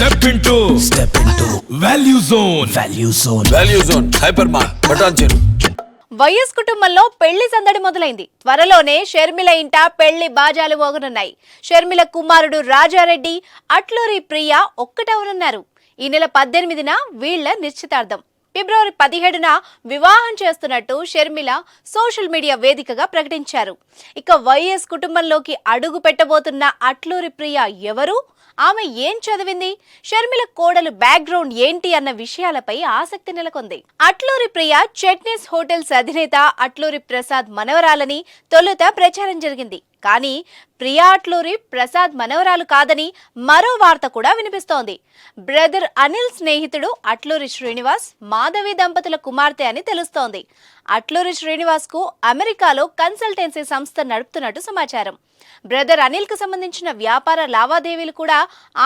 Step into step into value zone value zone value zone hyper మార్ బటాన్ చెరు YS కుటుంబంలో పెళ్ళి సందడి మొదలైంది. త్వరలోనే షర్మిల ఇంట పెళ్ళి బాజాలు మోగనున్నాయి. షర్మిల కుమారుడు రాజారెడ్డి అట్లూరి ప్రియ ఒక్కటవనున్నారు ఈ నెల పద్దెనిమిదిన వీళ్ళ నిశ్చితార్థం. ఫిబ్రవరి పదిహేడున వివాహం చేస్తున్నట్టు షర్మిల సోషల్ మీడియా వేదికగా ప్రకటించారు. ఇక వైఎస్ కుటుంబంలోకి అడుగు పెట్టబోతున్న అట్లూరి ప్రియ ఎవరు? ఆమె ఏం చదివింది? షర్మిల కోడలు బ్యాక్గ్రౌండ్ ఏంటి అన్న విషయాలపై ఆసక్తి నెలకొంది. అట్లూరి ప్రియ చట్నీస్ హోటల్స్ అధినేత అట్లూరి ప్రసాద్ మనవరాలని తొలుత ప్రచారం జరిగింది. కానీ ప్రియా అట్లూరి ప్రసాద్ మనవరాలు కాదని మరో వార్త కూడా వినిపిస్తోంది. బ్రదర్ అనిల్ స్నేహితుడు అట్లూరి శ్రీనివాస్ మాధవి దంపతుల కుమార్తె అని తెలుస్తోంది. అట్లూరి శ్రీనివాస్కు అమెరికాలో కన్సల్టెన్సీ సంస్థ నడుపుతున్నట్టు సమాచారం. బ్రదర్ అనిల్కు సంబంధించిన వ్యాపార లావాదేవీలు కూడా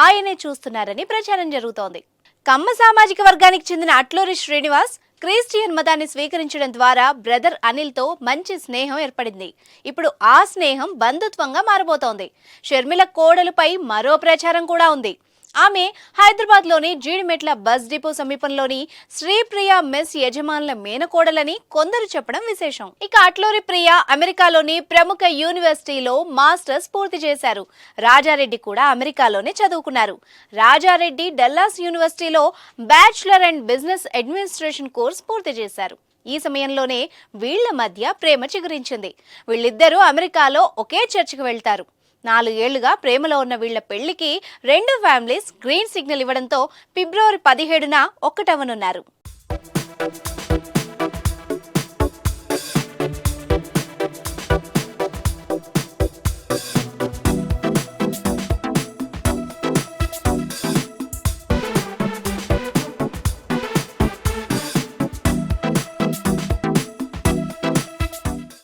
ఆయనే చూస్తున్నారని ప్రచారం జరుగుతోంది. కమ్మ సామాజిక వర్గానికి చెందిన అట్లూరి శ్రీనివాస్ క్రిస్టియన్ మతాన్ని స్వీకరించడం ద్వారా బ్రదర్ అనిల్తో మంచి స్నేహం ఏర్పడింది. ఇప్పుడు ఆ స్నేహం బంధుత్వంగా మారబోతోంది. షర్మిల కోడలుపై మరో ప్రచారం కూడా ఉంది. ఆమె హైదరాబాద్లోని జీడిమెట్ల బస్ డిపో సమీపంలోని శ్రీప్రియ మెస్ యజమానుల మేనకోడలని కొందరు చెప్పడం విశేషం. ఇక అట్లూరి ప్రియ అమెరికాలోని ప్రముఖ యూనివర్సిటీలో మాస్టర్స్ పూర్తి చేశారు. రాజారెడ్డి కూడా అమెరికాలోనే చదువుకున్నారు. రాజారెడ్డి డల్లాస్ యూనివర్సిటీలో bachelor and business administration course పూర్తి చేశారు. ఈ సమయంలోనే వీళ్ళ మధ్య ప్రేమ చిగురించింది. వీళ్ళిద్దరూ అమెరికాలో ఒకే చర్చికి వెళ్తారు. నాలుగేళ్ళుగా ప్రేమలో ఉన్న వీళ్ళ పెళ్ళికి రెండు ఫ్యామిలీస్ గ్రీన్ సిగ్నల్ ఇవ్వడంతో ఫిబ్రవరి పదిహేడున ఒక్కటవనున్నారు